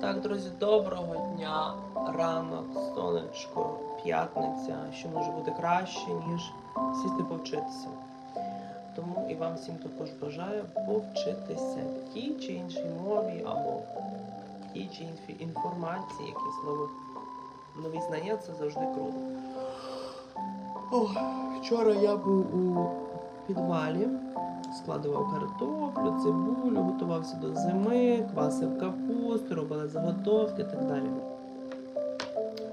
Так, друзі, доброго дня. Ранок, сонечко, п'ятниця, що може бути краще, ніж сісти повчитися. Тому і вам всім також бажаю повчитися в тій чи іншій мові або тій чи іншій інформації, якісь нові, нові знання це завжди круто. Ох, вчора я був у підвалі, складував картоплю, цибулю, готувався до зими, квасив капусту, робили заготовки і так далі.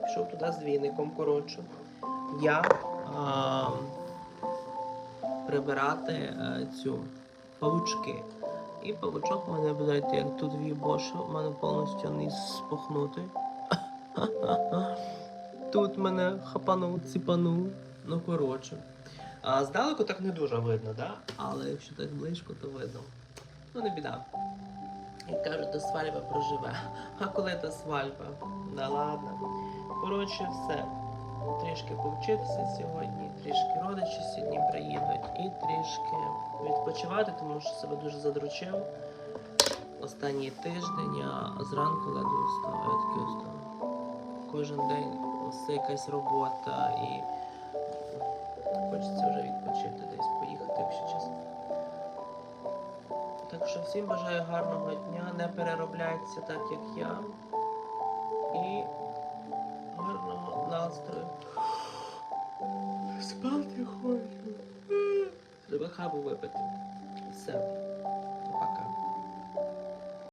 Пішов туди з віником, коротше. Я а, прибирати е, цю павучки. І павучок у мене, блядь, як тут в'їбоша, у мене повністю низ спухнутий. Тут мене хапанув, ціпанув. Ну, коротше. А здалеку так не дуже видно, да? але якщо так близько, то видно. Ну, не біда. Кажуть, до свальба проживе. А коли та свальба? Да ладно. Коротше, все. Трішки повчитися сьогодні, трішки родичі сьогодні приїдуть і трішки відпочивати, тому що себе дуже задручив. Останній тиждень я зранку ледве встав, я такий встав. Кожен день все якась робота і Так що всім бажаю гарного дня, не переробляйтеся так, як я. І гарного настрою. Спати хочу. Треба хабу випити. Все.